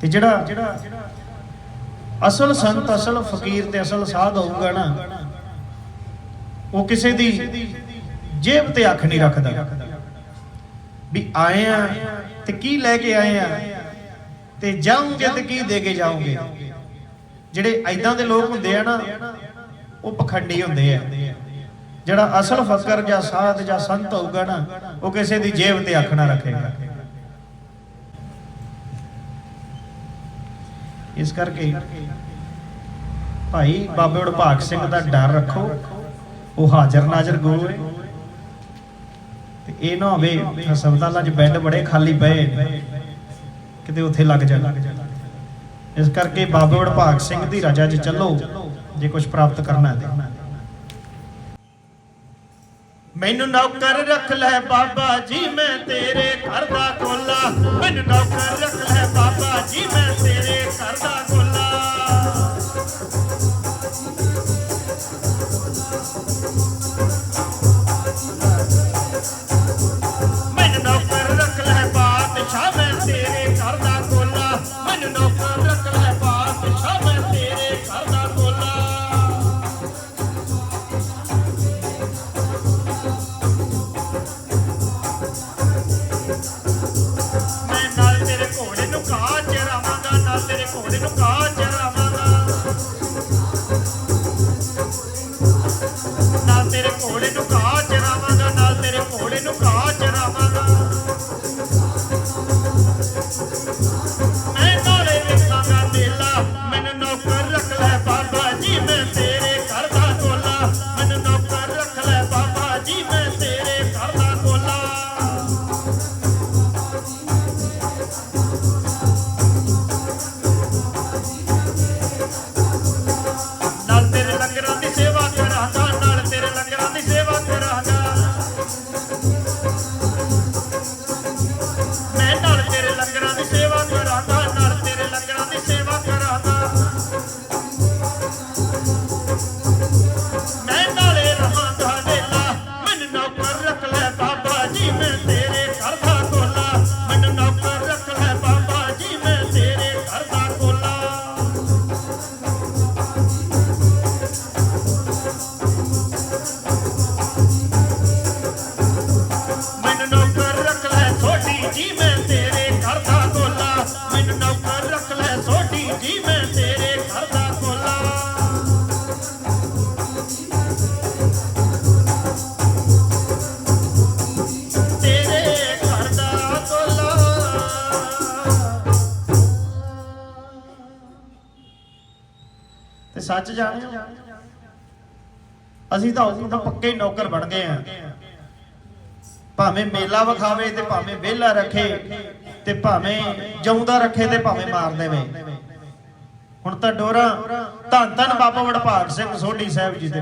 ਤੇ ਜਿਹੜਾ ਅਸਲ ਸੰਤ, ਅਸਲ ਫਕੀਰ ਤੇ ਅਸਲ ਸਾਧ ਹੋਊਗਾ ਨਾ, ਉਹ ਕਿਸੇ ਦੀ ਜੇਬ ਤੇ ਅੱਖ ਨਹੀਂ ਰੱਖਦਾ। ਵੀ ਆਏ ਆ ਤੇ ਕੀ ਲੈ ਕੇ ਆਏ ਆ? ਤੇ ਜਾਉਂਗੇ ਤੇ ਕੀ ਦੇ ਕੇ ਜਾਉਂਗੇ ਜਿਹੜੇ ਐਦਾਂ ਦੇ ਲੋਕ ਹੁੰਦੇ ਆ ਨਾ, ਉਹ ਪਖੰਡੀ ਹੁੰਦੇ ਆ। ਜਿਹੜਾ ਅਸਲ ਫਕਰ ਜਾਂ ਸਾਧ ਜਾਂ ਸੰਤ ਹੋਊਗਾ ਨਾ, ਉਹ ਕਿਸੇ ਦੀ ਜੇਬ ਤੇ ਅੱਖ ਨਾ ਰੱਖੇਗਾ। ਇਸ ਕਰਕੇ ਭਾਈ ਬਾਬੇ ਵਡਭਾਗ ਸਿੰਘ ਦਾ ਡਰ ਰੱਖੋ। ਉਹ ਹਾਜ਼ਰ ਨਾਜ਼ਰ ਗੁਰੂ ਹੈ ਤੇ ਇਹ ਨਾ ਹੋਵੇ ਹਸਪਤਾਲਾਂ 'ਚ ਬੈੱਡ ਬੜੇ ਖਾਲੀ ਪਏ ਕਿਤੇ ਉੱਥੇ ਲੱਗ ਜਾਣ। ਇਸ ਕਰਕੇ ਬਾਬੇ ਵਡਭਾਗ ਸਿੰਘ ਦੀ ਰਜਾ 'ਚ ਚੱਲੋ। ਜੇ ਕੁਝ ਪ੍ਰਾਪਤ ਕਰਨਾ ਹੈ ਮੈਨੂੰ ਨੌਕਰ ਰੱਖ ਲੈ ਬਾਬਾ ਜੀ, ਮੈਂ ਤੇਰੇ ਘਰ ਦਾ ਕੋਲਾ। ਮੈਨੂੰ ਨੌਕਰ ਰੱਖ ਮੈਨੂੰ ਨੌਕਰ ਰੱਖ ਲੈ ਬਾਬਾ ਸੱਚ ਜਾਣਿਓ ਅਸੀਂ ਤਾਂ ਉਦੋਂ ਪੱਕੇ ਨੌਕਰ ਬਣ ਗਏ ਆ ਭਾਵੇਂ ਮੇਲਾ ਵਿਖਾਵੇ ਤੇ ਭਾਵੇਂ ਵਿਹਲਾ ਰੱਖੇ ਤੇ ਭਾਵੇਂ ਜਾਉਂਦਾ ਰੱਖੇ ਤੇ ਭਾਵੇਂ ਮਾਰ ਦੇਵੇ। ਹੁਣ ਤਾਂ ਡੋਰਾ ਧੰਨ ਧੰਨ ਬਾਬਾ ਵਡਭਾਗ ਸਿੰਘ ਸੋਢੀ ਸਾਹਿਬ ਜੀ ਦੇ।